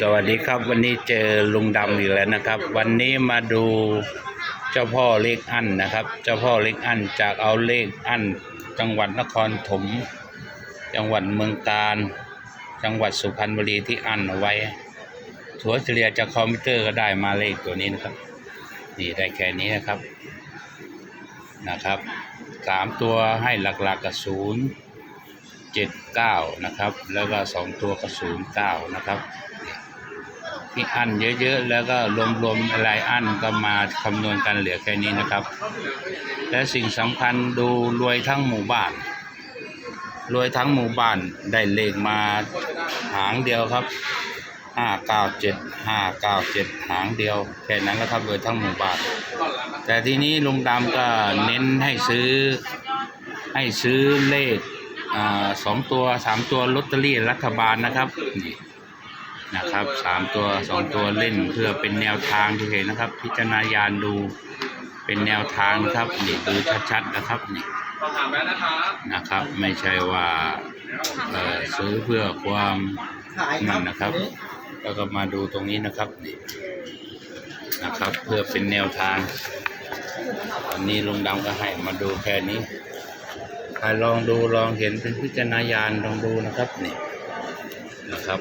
สวัสดีครับวันนี้เจอลุงดำอีกแล้วนะครับ วันนี้มาดูเจ้าพ่อเลขอั้นนะครับ เจ้าพ่อเลขอั้นจากเอาเลขอั้นจังหวัดนครถม จังหวัดเมืองการ จังหวัดสุพรรณบุรีที่อั้นเอาไว้ถัวเฉลี่ยจากคอมพิวเตอร์ก็ได้มาเลขตัวนี้นะครับนี่ได้แค่นี้นะครับนะครับสามตัวให้หลักๆกับศูนย์ เจ็ดเก้านะครับ แล้วก็สองตัวก็ศูนย์เก้านะครับที่อันเยอะๆ แล้วก็รวมๆอะไรอันก็มาคำนวณกันเหลือแค่นี้นะครับ และสิ่งสำคัญดูรวยทั้งหมู่บ้านรวยทั้งหมู่บ้านได้เลขมาหางเดียวครับห้าเก้าเจ็ดห้าเก้าเจ็ดหางเดียวแค่นั้นแล้วครับรวยทั้งหมู่บ้าน แต่ทีนี้ลุงดำก็เน้นให้ซื้อให้ซื้อเลข สองตัวสามตัวลอตเตอรี่รัฐบาลนะครับนี่นะครับสามตัวสองตัวเล่นเพื่อเป็นแนวทางที่เห็นนะครับ พิจารณาญาณดูเป็นแนวทางนะครับนี่ดูชัดๆนะครับนี่นะครับ ไม่ใช่ว่าซื้อเพื่อความนั่นนะครับ แล้วก็มาดูตรงนี้นะครับนี่นะครับ เพื่อเป็นแนวทางวันนี้ลุงดำก็ให้มาดูแค่นี้ ลองดูลองเห็นเป็นพิจารณาญาณลองดูนะครับนี่นะครับ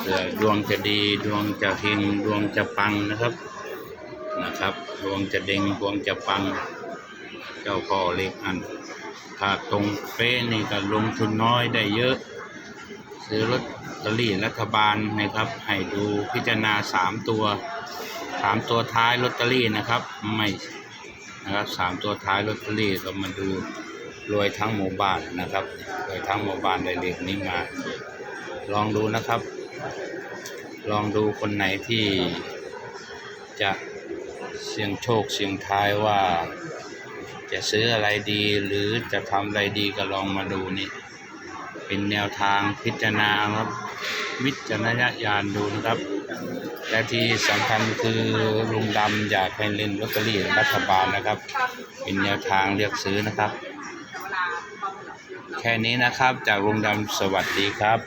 เผื่อดวงจะดีดวงจะเฮงดวงจะปังนะครับนะครับ ดวงจะเด้งดวงจะปัง เจ้าพ่อเล็กอันถ้าตรงเป๊ะนี่ก็ลงทุนน้อยได้เยอะ ซื้อลอตเตอรี่รัฐบาลนะครับ ให้ดูพิจารณาสามตัวสามตัวท้ายลอตเตอรี่นะครับ ไม่ นะครับสามตัวท้ายลอตเตอรี่ก็มาดูรวยทั้งหมู่บ้านนะครับรวยทั้งหมู่บ้านได้เลขนี้มา ลองดูนะครับ ลองดูคนไหนที่จะเสี่ยงโชคเสี่ยงทายว่า จะซื้ออะไรดีหรือจะทำอะไรดีก็ลองมาดูนี่ เป็นแนวทางพิจารณาครับ วิจารณญาณดูนะครับและที่สำคัญคือลุงดำอยากให้เล่นลอตเตอรี่รัฐบาลนะครับ เป็นแนวทางเลือกซื้อนะครับ แค่นี้นะครับจากลุงดำสวัสดีครับ